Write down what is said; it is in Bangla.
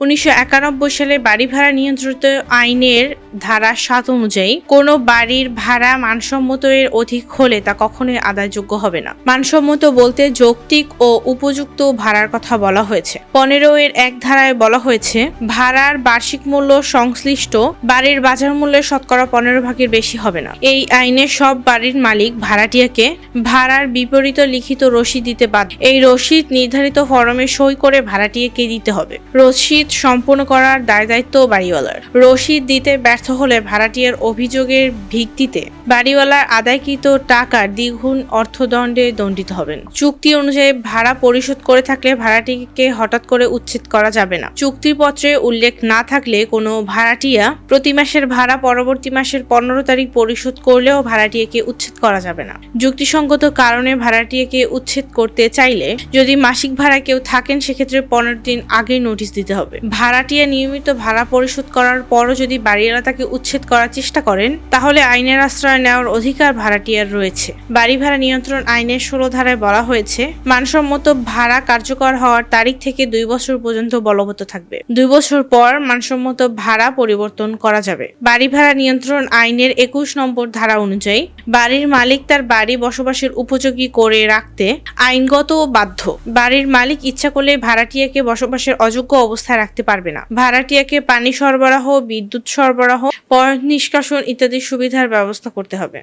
উনিশশো একানব্বই সালে বাড়ি ভাড়া নিয়ন্ত্রিত আইনের ধারা সাত অনুযায়ী কোনো বাড়ির ভাড়া মানসম্মত এর অধিক হলে তা কখনোই আদায়যোগ্য হবে না। মানসম্মত বলতে যৌক্তিক ও উপযুক্ত ভাড়ার কথা বলা হয়েছে। পনেরো এর এক ধারায় বলা হয়েছে, ভাড়ার বার্ষিক মূল্য সংশ্লিষ্ট বাড়ির বাজার মূল্যের শতকরা পনেরো ভাগের বেশি হবে না। এই আইনে সব বাড়ির মালিক ভাড়াটিয়াকে ভাড়ার বিপরীত লিখিত রসিদ দিতে বাধ্য। এই রসিদ নির্ধারিত ফরমে সই করে ভাড়াটিয়াকে দিতে হবে। রসিদ সম্পূর্ণ করার দায় দায়িত্ব বাড়িওয়ালার। রসিদ দিতে ব্যর্থ হলে ভাড়াটিয়ার অভিযোগের ভিত্তিতে বাড়িওয়ালার আদায়কৃত টাকার দ্বিগুণ অর্থদণ্ডে দণ্ডিত হবেন। চুক্তি অনুযায়ী ভাড়া পরিশোধ করে থাকলে ভাড়াটিকে হঠাৎ করে উচ্ছেদ করা যাবে না। চুক্তিপত্রে উল্লেখ না থাকলে কোনো ভাড়াটিয়া প্রতি মাসের ভাড়া পরবর্তী মাসের পনেরো তারিখ পরিশোধ করলেও ভাড়াটিয়াকে উচ্ছেদ করা যাবে না। যুক্তিসঙ্গত কারণে ভাড়াটিয়াকে উচ্ছেদ করতে চাইলে যদি মাসিক ভাড়া কেউ থাকেন, সেক্ষেত্রে পনেরো দিন আগেই নোটিশ দিতে হবে। ভাড়াটিয়া নিয়মিত ভাড়া পরিশোধ করার পরও যদি বাড়িওয়ালা তাকে উচ্ছেদ করার চেষ্টা করেন, তাহলে আইনের আশ্রয় নেওয়ার অধিকার ভাড়াটিয়ার রয়েছে। বাড়ি ভাড়া নিয়ন্ত্রণ আইনের ষোলো ধারায় বলা হয়েছে, মানসম্মত ভাড়া কার্যকর হওয়ার তারিখ থেকে দুই বছর পর্যন্ত বলবৎ থাকবে। দুই বছর পর মানসম্মত ভাড়া পরিবর্তন করা যাবে। বাড়ি ভাড়া নিয়ন্ত্রণ আইনের একুশ নম্বর ধারা অনুযায়ী, বাড়ির মালিক তার বাড়ি বসবাসের উপযোগী করে রাখতে আইনগত বাধ্য। বাড়ির মালিক ইচ্ছা করলে ভাড়াটিয়াকে বসবাসের অযোগ্য অবস্থায় রাখতে পারবে না। ভাড়াটিয়াকে পানি সরবরাহ, বিদ্যুৎ সরবরাহ পয় নিষ্কাশন ইত্যাদি সুবিধার ব্যবস্থা করতে হবে।